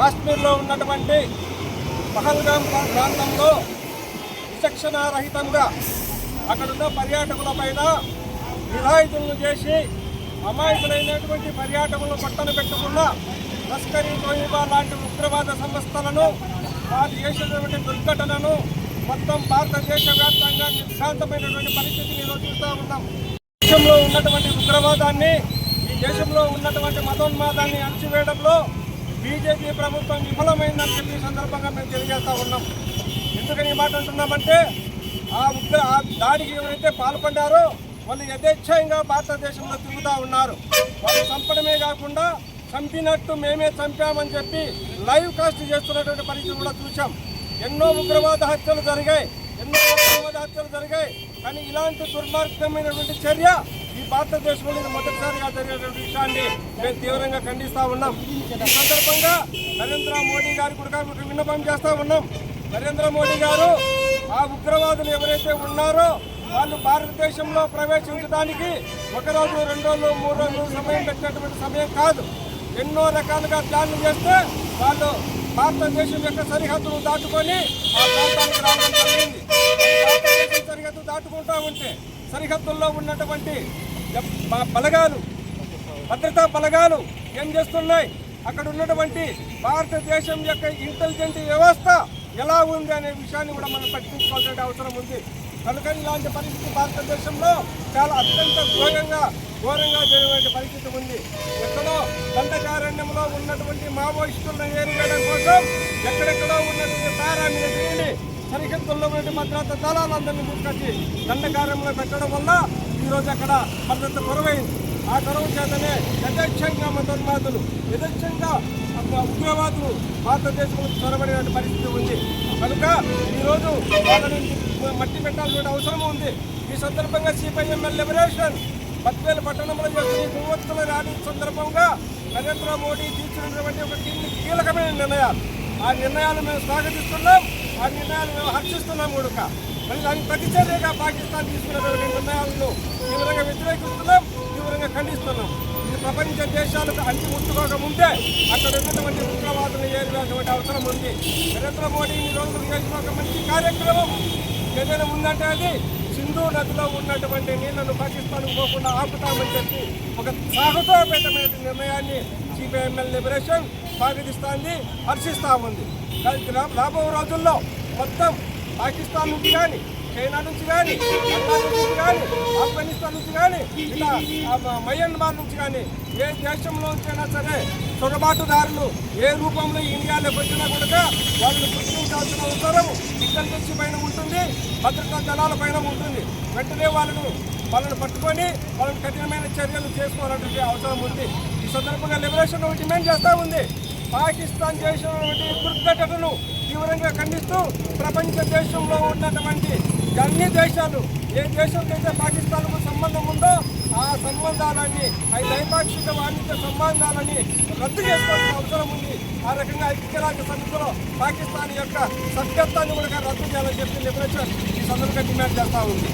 కాశ్మీర్లో ఉన్నటువంటి పహల్గామ్ ప్రాంతంలో విచక్షణారహితంగా అక్కడున్న పర్యాటకులపైన నిరాయుధులను చేసి అమాయకులైనటువంటి పర్యాటకులను పట్టణ పెట్టుకున్న లష్కరీ తోయిబా లాంటి ఉగ్రవాద సంస్థలను వారు చేసినటువంటి దుర్ఘటనను మొత్తం భారతదేశ వ్యాప్తంగా నిర్ఘాంతమైనటువంటి పరిస్థితిని ఈరోజు చూస్తూ ఉన్నాం. దేశంలో ఉన్నటువంటి ఉగ్రవాదాన్ని ఈ దేశంలో ఉన్నటువంటి మతోన్మాదాన్ని అణచివేయడంలో బీజేపీ ప్రభుత్వం విఫలమైందని చెప్పి సందర్భంగా మేము తెలియజేస్తా ఉన్నాం. ఎందుకని ఈ మాట అంటున్నామంటే ఆ ఉగ్ర ఆ దాడికి ఎవరైతే పాల్పడ్డారో వాళ్ళు యథేచ్ఛంగా భారతదేశంలో తిరుగుతూ ఉన్నారు. వాళ్ళు చంపడమే కాకుండా చంపినట్టు మేమే చంపామని చెప్పి లైవ్ కాస్ట్ చేస్తున్నటువంటి పరిస్థితి కూడా చూసాం ఎన్నో ఉగ్రవాద హత్యలు జరిగాయి ఎన్నో ఉగ్రవాద హత్యలు జరిగాయి. కానీ ఇలాంటి దుర్మార్గమైనటువంటి చర్య ఈ భారతదేశంలో ఇది మొదటిసారిగా జరిగినటువంటి విషయాన్ని మేము తీవ్రంగా ఖండిస్తా ఉన్నాం. ఈ సందర్భంగా నరేంద్ర మోడీ గారు కూడా ఒక విన్నపం చేస్తా ఉన్నాం. నరేంద్ర మోడీ గారు ఆ ఉగ్రవాదులు ఎవరైతే ఉన్నారో వాళ్ళు భారతదేశంలో ప్రవేశించడానికి ఒక రోజు రెండు రోజులు మూడు రోజులు సమయం పెట్టినటువంటి సమయం కాదు. ఎన్నో రకాలుగా ప్లాన్లు చేస్తే వాళ్ళు భారతదేశం యొక్క సరిహద్దును దాటుకొని ఆ ప్రాంతానికి రావడం జరిగింది. సరిహద్దు దాటుకుంటా ఉంటే సరిహద్దుల్లో ఉన్నటువంటి బలగాలు భద్రతా బలగాలు ఏం చేస్తున్నాయి? అక్కడ ఉన్నటువంటి భారతదేశం యొక్క ఇంటెలిజెంట్ వ్యవస్థ ఎలా ఉంది అనే విషయాన్ని కూడా మనం పట్టించుకోవాల్సిన అవసరం ఉంది. కనుక ఇలాంటి పరిస్థితి భారతదేశంలో చాలా అత్యంత ఘోరంగా ఘోరంగా జరిగినటువంటి పరిస్థితి ఉంది. ఎక్కడో దండకారణ్యంలో ఉన్నటువంటి మావోయిస్టులను ఏరివేయడం కోసం ఎక్కడెక్కడో ఉన్నటువంటి పారామిలిటరీని సరిహద్దుల్లో ఉన్న భద్రత దళాలందరినీ తీసుకొచ్చి దండకార్యంలో పెట్టడం వల్ల ఈరోజు అక్కడ భద్రత కొరవైంది. ఆ కొరవ చేతనే యథేచ్ఛంగా మతోన్మాదులు యథేక్షంగా ఉగ్రవాదులు భారతదేశంలో చొరబడిన పరిస్థితి ఉంది. కనుక ఈరోజు వాళ్ళని మట్టి పెట్టాల్సిన అవసరం ఉంది. ఈ సందర్భంగా సిపిఐఎంఎల్ లిబరేషన్ బద్వేలు పట్టణంలో చేస్తున్న ఈ ర్యాలీ సందర్భంగా నరేంద్ర మోడీ తీసుకున్నటువంటి ఒక కీలకమైన నిర్ణయాలు. ఆ నిర్ణయాలు మేము స్వాగతిస్తున్నాం. ఆ నిర్ణయాలు మేము హర్షిస్తున్నాం కూడా మళ్ళీ దానికి ప్రతిచర్యగా పాకిస్తాన్ తీసుకున్నటువంటి నిర్ణయాలను తీవ్రంగా వ్యతిరేకిస్తున్నాం తీవ్రంగా ఖండిస్తున్నాం. ఇది ప్రపంచ దేశాలకు అంచి ముట్టుకోక ముందే అక్కడ ఉన్నటువంటి ఉగ్రవాదులు ఏరివేటువంటి అవసరం ఉంది. నరేంద్ర మోడీ ఈ రోజు చేసిన ఒక మంచి కార్యక్రమం ఏదైనా ఉందంటే అది సింధు నదిలో ఉన్నటువంటి నీళ్ళను పాకిస్తాన్కు పోకుండా ఆపుతామని చెప్పి ఒక సాహసోపేతమైన నిర్ణయాన్ని సిపిఐఎంఎల్ లిబరేషన్ స్వాగతిస్తోంది హర్షిస్తా ఉంది రాబో రోజుల్లో మొత్తం పాకిస్తాన్ నుంచి కానీ చైనా నుంచి కానీ బంగ్లాదేశ్ నుంచి కానీ ఆఫ్ఘనిస్తాన్ నుంచి కానీ ఇలా మయన్మార్ నుంచి కానీ ఏ దేశంలో నుంచైనా సరే చొరబాటుదారులు ఏ రూపంలో ఇండియాలో వచ్చినా కూడా వాళ్ళని గుర్తించాల్సిన అవసరం ఇంటెలిజెన్స్ పైన ఉంటుంది భద్రతా దళాల పైన ఉంటుంది. వెంటనే వాళ్ళను వాళ్ళని పట్టుకొని వాళ్ళని కఠినమైన చర్యలు చేసుకోవాలంటే అవసరం ఉంది. సందర్భంగా లిబరేషన్ ఒకటి డిమాండ్ చేస్తూ ఉంది. పాకిస్తాన్ చేసినటువంటి దుర్ఘటనను తీవ్రంగా ఖండిస్తూ ప్రపంచ దేశంలో ఉన్నటువంటి అన్ని దేశాలు ఏ దేశంకైతే పాకిస్తాన్కు సంబంధం ఉందో ఆ సంబంధాలని ఆ ద్వైపాక్షిక వాణిజ్య సంబంధాలని రద్దు చేసుకోవాల్సిన అవసరం ఉంది. ఆ రకంగా ఐక్యరాజ్య సమితిలో పాకిస్తాన్ యొక్క సభ్యత్వాన్ని కూడా రద్దు చేయాలని చెప్పి లిబరేషన్ ఈ సందర్భంగా డిమాండ్ చేస్తూ ఉంది.